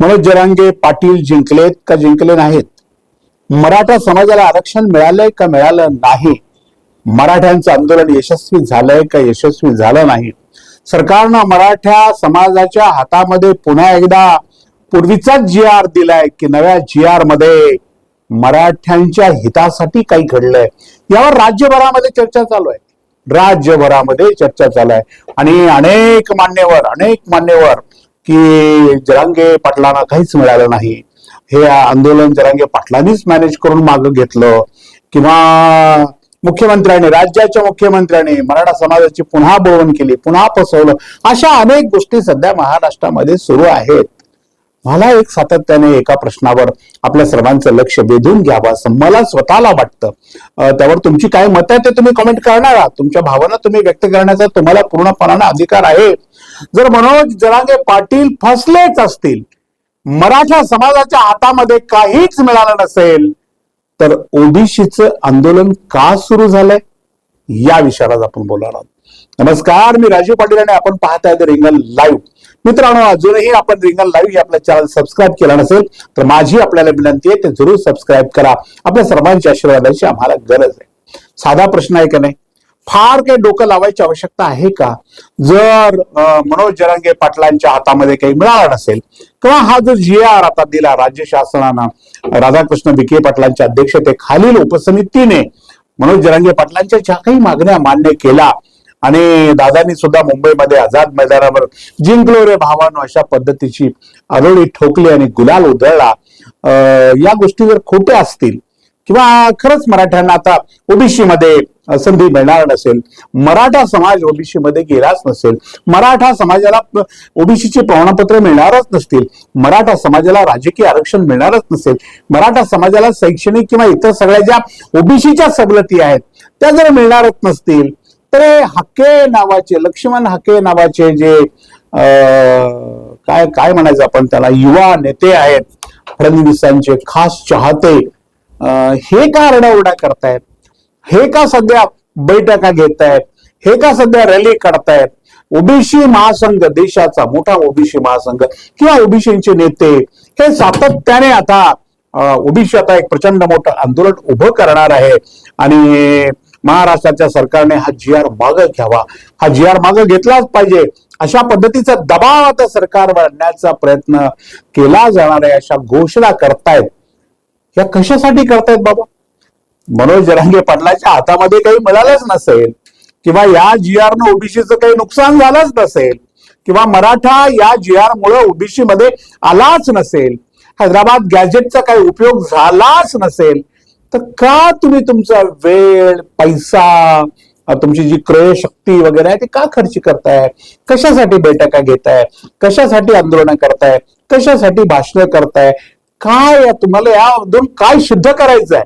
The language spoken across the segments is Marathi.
मनोज जरांगे पाटील जिंकलेत का जिंकले नाहीत? मराठा समाजाला आरक्षण मिळालंय का मिळालं नाही? मराठ्यांचं आंदोलन यशस्वी झालंय का यशस्वी झालं नाही? सरकारनं मराठा समाजाच्या हातामध्ये पुन्हा एकदा पूर्वीचाच जी आर दिलाय की नव्या जी आरमध्ये मराठ्यांच्या हितासाठी काही घडलंय? यावर राज्यभरामध्ये चर्चा चालू आहे. राज्यभरामध्ये चर्चा चालू आहे. आणि अनेक मान्यवर अनेक मान्यवर की जरांगे पाटलांना काहीच मिळालं नाही. हे आंदोलन जरांगे पाटलांनीच मॅनेज करून मागं घेतलं. किंवा मुख्यमंत्र्यांनी राज्याच्या मुख्यमंत्र्यांनी मराठा समाजाची पुन्हा बोलवण केली पुन्हा फसवलं. अशा अनेक गोष्टी सध्या महाराष्ट्रामध्ये सुरू आहेत. मला एक सातत्याने एका प्रश्नावर आपल्या सर्वांचं लक्ष वेधून घ्यावं असं मला स्वतःला वाटतं. त्यावर तुमची काय मत आहे ते तुम्ही कमेंट करणार आहात. तुमच्या भावना तुम्ही व्यक्त करण्याचा तुम्हाला पूर्णपणानं अधिकार आहे. जर मनोज जरांगे पाटील फसलेच असतील मराठा समाजाच्या हातामध्ये काहीच मिळालं नसेल तर ओबीसीचं आंदोलन का सुरू झालंय? या विषयावर आपण बोलणार आहोत. नमस्कार मी राजीव पाटील आणि आपण पाहताय रिंगल लाईव्ह मित्रांनो अजूनही आपण रिंगल लाईव्ह हे आपलं चॅनल सबस्क्राईब केला नसेल तर माझी आपल्याला विनंती आहे ते जरूर सबस्क्राईब करा. आपल्या सर्वांच्या आशीर्वादाची आम्हाला गरज आहे. साधा प्रश्न आहे का नाही? फार काही डोकं लावायची आवश्यकता आहे का? जर मनोज जरांगे पाटलांच्या हातामध्ये काही मिळालं नसेल किंवा हा जो जी आर आता दिला राज्य शासनानं राधाकृष्ण विखे पाटलांच्या अध्यक्षतेखालील उपसमितीने मनोज जरांगे पाटलांच्या ज्या काही मागण्या मान्य केल्या आणि दादांनी सुद्धा मुंबईमध्ये आझाद मैदानावर जिंकलो रे भावानो अशा पद्धतीची आरोळी ठोकली आणि गुलाल उधळला. या गोष्टी जर खोट्या असतील किंवा खरंच मराठ्यांना आता ओबीसी मध्ये संधी मिळणार नसेल मराठा समाज ओबीसी मध्ये गेलाच नसेल मराठा समाजाला ओबीसीचे प्रमाणपत्र मिळणारच नसतील मराठा समाजाला राजकीय आरक्षण मिळणारच नसेल मराठा समाजाला शैक्षणिक किंवा इतर सगळ्या ज्या ओबीसीच्या सवलती आहेत त्या जर मिळणारच नसतील तर हे हाके नावाचे लक्ष्मण हाके नावाचे जे काय काय म्हणायचं आपण त्याला युवा नेते आहेत फडणवीसांचे खास चाहते हे का रडाओरडा करतायत? हे का सध्या बैठका घेत आहेत हे का सध्या रॅली काढतायत? ओबीसी महासंघ देशाचा मोठा ओबीसी महासंघ किंवा ओबीसीचे नेते हे सातत्याने आता ओबीसी आता एक प्रचंड मोठं आंदोलन उभं करणार आहे. आणि महाराष्ट्राच्या सरकारने हा जी आर मागं घ्यावा. हा जी आर मागं घेतलाच पाहिजे. अशा पद्धतीचा दबाव आता सरकारवर आणण्याचा प्रयत्न केला जाणार आहे अशा घोषणा करतायत. या कशासाठी करतायत बाबा? मनोज जरांगे पाटलाच्या हातामध्ये काही मिळालंच नसेल किंवा या जी आर न ओबीसीचं काही नुकसान झालंच नसेल किंवा मराठा या जी आर मुळे ओबीसी मध्ये आलाच नसेल हैदराबाद गॅजेटचा काही उपयोग झालाच नसेल तर का तुम्ही तुमचा वेळ पैसा तुमची जी क्रय शक्ती वगैरे आहे ती का खर्च करताय? कशासाठी बैठका घेताय? कशासाठी आंदोलनं करताय? कशासाठी भाषण करताय? काय तुम्हाला यामधून काय सिद्ध करायचं आहे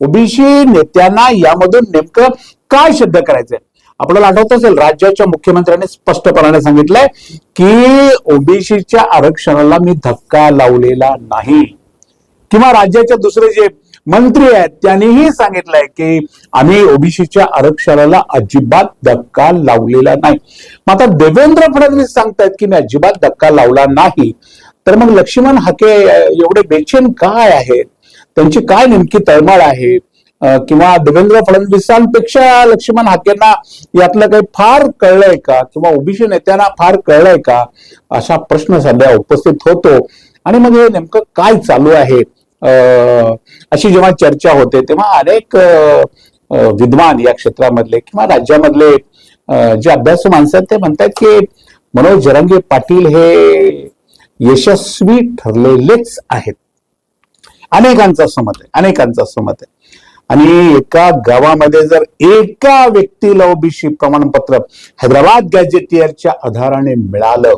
ओबीसी नेत्यांना यामधून नेमकं काय सिद्ध करायचंय? आपल्याला आठवत असेल राज्याच्या मुख्यमंत्र्यांनी स्पष्टपणाने सांगितलंय की ओबीसीच्या आरक्षणाला मी धक्का लावलेला नाही. किंवा राज्याचे दुसरे जे मंत्री आहेत त्यांनीही सांगितलंय की आम्ही ओबीसीच्या आरक्षणाला अजिबात धक्का लावलेला नाही. मग आता देवेंद्र फडणवीस सांगतायत की मी अजिबात धक्का लावला नाही. तर मग लक्ष्मण हाके एवढे बेचेन काय आहेत? त्यांची काय नेमकी तळमळ आहे? किंवा देवेंद्र फडणवीसांपेक्षा लक्ष्मण हाकेंना यातलं काही फार कळलंय का? किंवा ओबीसी नेत्यांना फार कळलंय का? असा प्रश्न सध्या उपस्थित होतो. आणि मग हे नेमकं काय चालू आहे? अशी जेव्हा चर्चा होते तेव्हा अनेक विद्वान या क्षेत्रामधले किंवा राज्यामधले जे अभ्यासू माणसं आहेत ते म्हणतात की मनोज जरंगे पाटील हे यशस्वी ठरलेलेच आहेत. अनेकांचा समत आहे अनेकांचा समत आहे. आणि एका गावामध्ये जर एका व्यक्तीला ओबीसी प्रमाणपत्र हैदराबाद गॅजेटियरच्या आधाराने मिळालं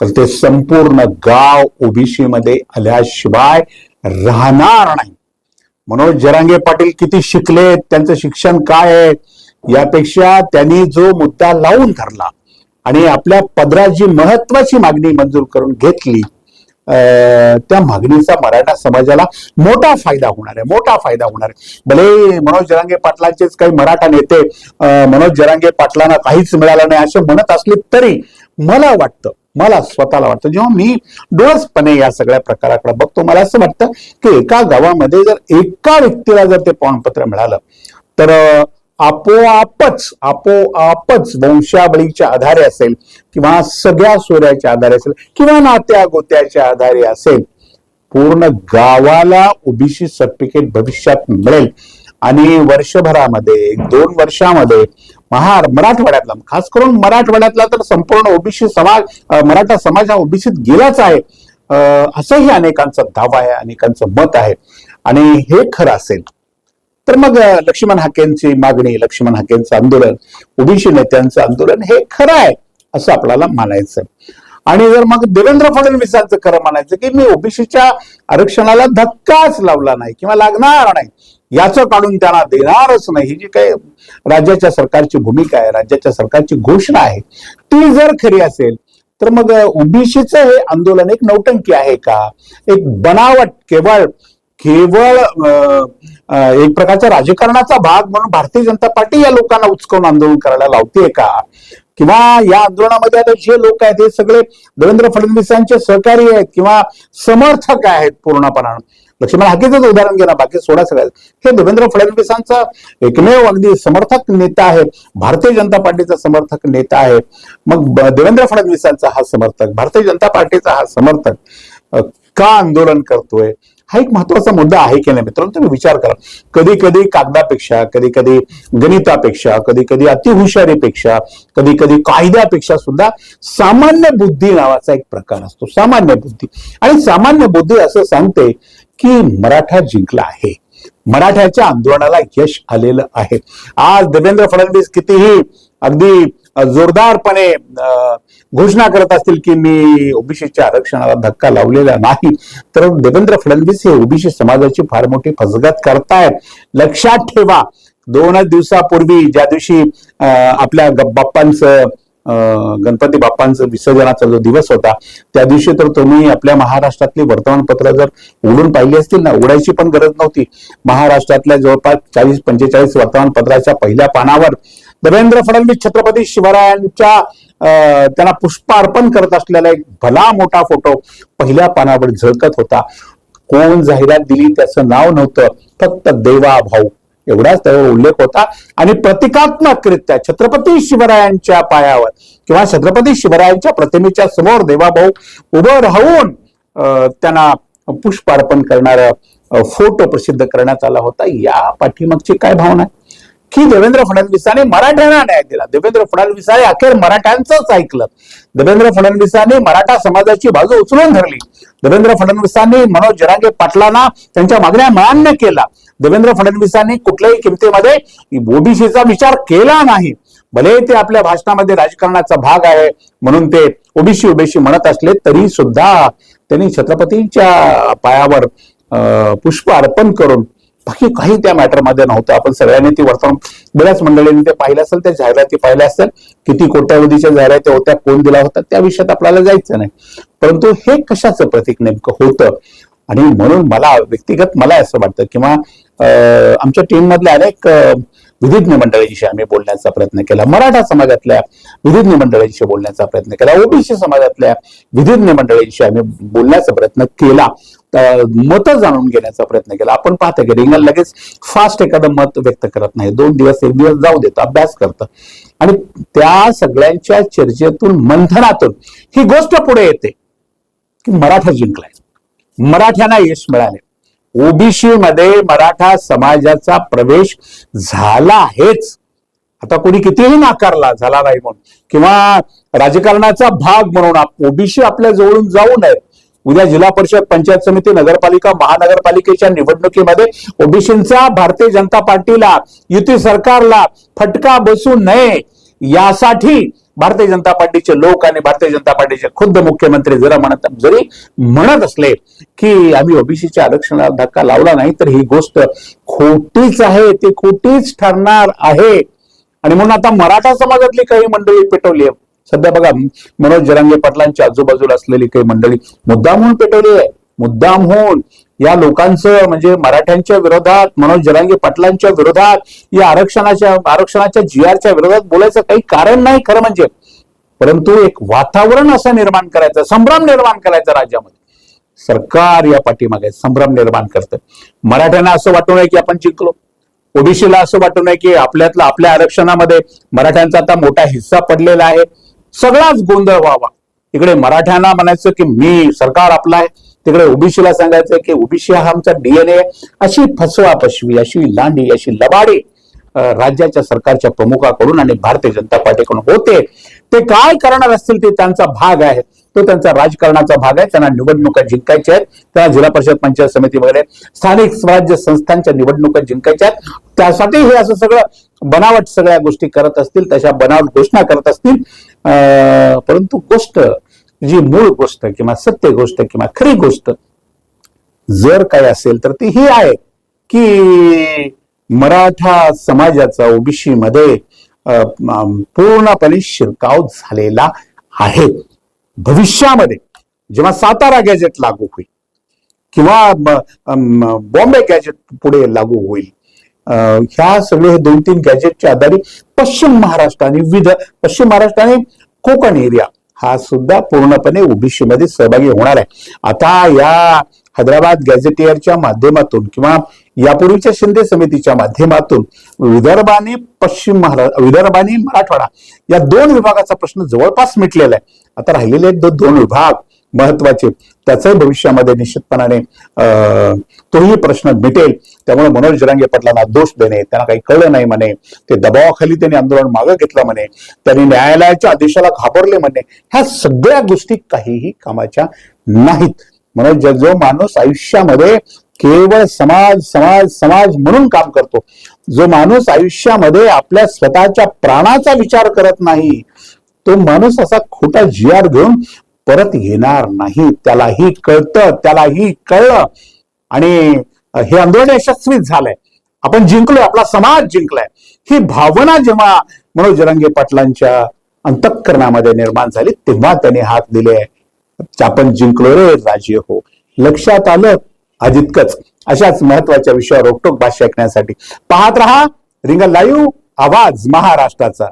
तर ते संपूर्ण गाव ओबीसी मध्ये आल्याशिवाय राहणार नाही. मनोज जरांगे पाटील किती शिकले त्यांचं शिक्षण काय आहे यापेक्षा त्यांनी जो मुद्दा लावून धरला आणि आपल्या पदरात जी महत्वाची मागणी मंजूर करून घेतली अं, त्या मागणीचा मराठा समाजाला मोठा फायदा होणार आहे मोठा फायदा होणार आहे. भले मनोज जरांगे पाटलांचेच काही मराठा नेते मनोज जरांगे पाटलांना काहीच मिळालं नाही असे म्हणत असले तरी मला वाटतं मला स्वतःला वाटतं. जेव्हा मी डोळसपणे या सगळ्या प्रकाराकडे बघतो मला असं वाटतं की एका गावामध्ये जर एका व्यक्तीला जर ते प्रमाणपत्र मिळालं तर आपोआपच आपोआपच वंशावळीच्या आधारे असेल किंवा सगळ्या सोऱ्याच्या आधारे असेल किंवा नात्या गोत्याच्या आधारे असेल पूर्ण गावाला ओबीसी सर्टिफिकेट भविष्यात मिळेल. आणि वर्षभरामध्ये एक दोन वर्षामध्ये महार मराठवाड्यातला. खास करून मराठवाड्यातला तर संपूर्ण ओबीसी समाज मराठा समाज हा ओबीसीत गेलाच आहे. असंही अनेकांचा दावा आहे अनेकांचं मत आहे. आणि हे खरं असेल तर मग लक्ष्मण हाकेंची मागणी लक्ष्मण हाकेंचं आंदोलन ओबीसी नेत्यांचं आंदोलन हे खरं आहे असं आपल्याला मानायचं आणि जर मग देवेंद्र फडणवीसांचं खरं म्हणायचं की मी ओबीसीच्या आरक्षणाला धक्काच लावला नाही किंवा लागणार नाही याचं काढून त्यांना देणारच नाही. ही जी काही राज्याच्या सरकारची भूमिका आहे राज्याच्या सरकारची घोषणा आहे ती जर खरी असेल तर मग ओबीसीचं हे आंदोलन एक नौटंकी आहे का? एक बनावट केवळ केवळ एक प्रकारचा राजकारणाचा भाग म्हणून भारतीय जनता पार्टी या लोकांना उचकवून आंदोलन करायला लावते का? किंवा या आंदोलनामध्ये आता जे लोक आहेत हे सगळे देवेंद्र फडणवीसांचे सहकारी आहेत किंवा समर्थक आहेत पूर्णपणानं लक्ष्मण हाकेचंच उदाहरण घ्या बाकी सोडा सगळ्यात. हे देवेंद्र फडणवीसांचा एकमेव अगदी समर्थक नेता आहे भारतीय जनता पार्टीचा समर्थक नेता आहे. मग देवेंद्र फडणवीसांचा हा समर्थक भारतीय जनता पार्टीचा हा समर्थक का आंदोलन करतोय? हा एक महत्त्वाचा मुद्दा आहे की नाही मित्रांनो? तुम्ही विचार करा. कधी कधी कागदापेक्षा कधी कधी गणितापेक्षा कधी कधी अतिहुशारीपेक्षा कधी कधी कायद्यापेक्षा सुद्धा सामान्य बुद्धी नावाचा एक प्रकार असतो. सामान्य बुद्धी. आणि सामान्य बुद्धी असं सांगते की मराठा जिंकला आहे. मराठ्याच्या आंदोलनाला यश आलेलं आहे. आज देवेंद्र फडणवीस कितीही अगदी जोरदारपणे घोषणा करत असतील की मी ओबीसीच्या आरक्षणाला धक्का लावलेला नाही तर देवेंद्र फडणवीस हे ओबीसी समाजाची फार मोठी फसगत करतायत. लक्षात ठेवा दोनच दिवसापूर्वी ज्या दिवशी आपल्या बाप्पांचं अं, गणपती बाप्पांचं विसर्जनाचा जो दिवस होता त्या दिवशी तर तुम्ही आपल्या महाराष्ट्रातली वर्तमानपत्र जर उघडून पाहिली असतील ना उघडायची पण गरज नव्हती. महाराष्ट्रातल्या जवळपास चाळीस पंचेचाळीस वर्तमानपत्राच्या पहिल्या पानावर देवेंद्र फडणवीस छत्रपती शिवरायांच्या अं, त्यांना पुष्पार्पण करत असलेला एक भला मोठा फोटो पहिल्या पानावर झळकत होता. कोण जाहिरात दिली त्याचं नाव नव्हतं फक्त देवा भाऊ एवढाच त्यावर उल्लेख होता. आणि प्रतिकात्मकरित्या छत्रपती शिवरायांच्या पायावर किंवा छत्रपती शिवरायांच्या प्रतिमेच्या समोर देवाभाऊ उभं राहून अं, त्यांना पुष्पार्पण करणारा फोटो प्रसिद्ध करण्यात आला होता. या पाठीमागची काय भावना आहे? की देवेंद्र फडणवीसाने मराठ्यांना न्याय दिला. देवेंद्र फडणवीसाने अखेर मराठ्यांचंच ऐकलं. देवेंद्र फडणवीसांनी मराठा समाजाची बाजू उचलून धरली. देवेंद्र फडणवीसांनी मनोज जरांगे पाटलांना त्यांच्या मागण्या मान्य केला. देवेंद्र फडणवीसांनी कुठल्याही किमतीमध्ये ओबीसीचा विचार केला नाही. भले ते आपल्या भाषणामध्ये राजकारणाचा भाग आहे म्हणून ते ओबीसी ओबीसी म्हणत असले तरी सुद्धा त्यांनी छत्रपतींच्या पायावर अं, पुष्प अर्पण करून बाकी काही त्या मॅटरमध्ये नव्हतं. आपण सगळ्यांनी ती वर्तमान बऱ्याच मंडळींनी ते पाहिलं असेल त्या जाहिराती पाहिल्या असेल किती कोट्यावधीच्या जाहिराती होत्या कोण दिला होता त्या विषयात आपल्याला जायचं नाही. परंतु हे कशाचं प्रतीक नेमकं होतं? आणि म्हणून मला व्यक्तिगत मला असं वाटतं किंवा आमच्या टीम मधल्या अनेक विधिज्ञ मंडळींशी आम्ही बोलण्याचा प्रयत्न केला. मराठा समाजातल्या विधिज्ञ मंडळींशी बोलण्याचा प्रयत्न केला. ओबीसी समाजातल्या विधिज्ञ मंडळींशी आम्ही बोलण्याचा प्रयत्न केला. मत जाणून घेण्याचा प्रयत्न केला. आपण पाहतो की रिंगण लगेच फास्ट एखादं मत व्यक्त करत नाही. दोन दिवस एक दिवस जाऊ देतो अभ्यास करतं. आणि त्या सगळ्यांच्या चर्चेतून मंथनातून ही गोष्ट पुढे येते की मराठा जिंकलाय. मराठ्यांना यश मिळाले ओबीसी मध्ये मराठा समाजाचा प्रवेश झाला आहेच. आता कोणी कितीही नाकारला झाला नाही म्हणून. किंवा राजकारणाचा भाग म्हणून ओबीसी आपल्या जवळून जाऊ नये उद्या जिल्हा परिषद पंचायत समिती नगरपालिका महानगरपालिकेच्या निवडणुकीमध्ये ओबीसींचा भारतीय जनता पार्टीला युती सरकारला फटका बसू नये. यासाठी भारतीय जनता पार्टीचे लोक आणि भारतीय जनता पार्टीचे खुद्द मुख्यमंत्री जरा म्हणत जरी म्हणत असले की आम्ही ओबीसीच्या आरक्षणाला धक्का लावला नाही तर ही गोष्ट खोटीच आहे. ती खोटीच ठरणार आहे. आणि म्हणून आता मराठा समाजातली काही मंडळी पेटवली आहे सध्या बघा मनोज जरांगे पाटलांच्या आजूबाजूला असलेली काही मंडळी मुद्दामहून पेटवली आहे मुद्दामहून या लोकांचं म्हणजे मराठ्यांच्या विरोधात मनोज जरांगे पाटलांच्या विरोधात या आरक्षणाच्या आरक्षणाच्या जी आरच्या विरोधात बोलायचं काही कारण नाही खरं म्हणजे. परंतु एक वातावरण असं निर्माण करायचं संभ्रम निर्माण करायचा राज्यामध्ये. सरकार या पाठीमागे संभ्रम निर्माण करतं. मराठ्यांना असं वाटू नये की आपण जिंकलो. ओबीसीला असं वाटू नये की आपल्यातलं आपल्या आरक्षणामध्ये मराठ्यांचा आता मोठा हिस्सा पडलेला आहे. सगळाच गोंधळ व्हावा. इकडे मराठ्यांना म्हणायचं की मी सरकार आपला आहे. तिकडे ओबीसीला सांगायचं की ओबीसी हा आमचा डीएनए अशी फसवा पशवी अशी लांडी अशी लबाडी राज्याच्या सरकारच्या प्रमुखाकडून आणि भारतीय जनता पार्टीकडून होते. ते काय करणार असतील ते त्यांचा भाग आहे. तो त्यांचा राजकारणाचा भाग आहे. त्यांना निवडणुका जिंकायच्या आहेत. त्यांना जिल्हा परिषद पंचायत समिती वगैरे स्थानिक स्वराज्य संस्थांच्या निवडणुका जिंकायच्या आहेत. त्यासाठी हे असं सगळं बनावट सगळ्या गोष्टी करत असतील तशा बनावट घोषणा करत असतील. अं, परंतु गोष्ट जी मूळ गोष्ट किंवा सत्य गोष्ट किंवा खरी गोष्ट जर काय असेल तर ती ही आहे की मराठा समाजाचा ओबीसी मध्ये पूर्णपणे शिरकाव झालेला आहे. भविष्यामध्ये जेव्हा सातारा गॅजेट लागू होईल किंवा बॉम्बे गॅजेट पुढे लागू होईल ह्या सगळे हे दोन तीन गॅजेटच्या आधारे पश्चिम महाराष्ट्र आणि विध पश्चिम महाराष्ट्र आणि कोकण एरिया हा सुद्धा पूर्णपणे ओबीसीमध्ये सहभागी होणार आहे. आता या हैदराबाद गॅझेटियरच्या माध्यमातून किंवा यापूर्वीच्या शिंदे समितीच्या माध्यमातून विदर्भाने पश्चिम महाराष्ट्र विदर्भाने मराठवाडा या दोन विभागाचा प्रश्न जवळपास मिटलेला आहे. आता राहिलेले दोन विभाग महत्त्वाचे त्याचाही भविष्यामध्ये निश्चितपणाने अं, तोही प्रश्न मिटेल. त्यामुळे मनोज जरांगे पाटलांना दोष देणे त्यांना काही कळलं नाही म्हणे ते दबावाखाली त्यांनी आंदोलन मागं घेतलं म्हणे त्यांनी न्यायालयाच्या आदेशाला घाबरले म्हणे ह्या सगळ्या गोष्टी काहीही कामाच्या नाहीत. म्हणून जो माणूस आयुष्यामध्ये केवळ समाज समाज समाज म्हणून काम करतो जो माणूस आयुष्यामध्ये आपल्या स्वतःच्या प्राणाचा विचार करत नाही तो माणूस असा खोटा जी आर घेऊन परत येणार नाही. त्यालाही कळतं त्यालाही कळलं. आणि हे आंदोलन यशस्वी झालंय. आपण जिंकलोय आपला समाज जिंकलाय. ही भावना जेव्हा मनोज रंगे पाटलांच्या अंतःकरणामध्ये निर्माण झाली तेव्हा त्यांनी हात दिले. आपण जिंकलो रे राजे हो. लक्षात आलं? अधिकच अशाच महत्त्वाच्या विषयावर रोकटोक भाष्य ऐकण्यासाठी. पाहत रहा रिंगल लाईव्ह आवाज महाराष्ट्राचा.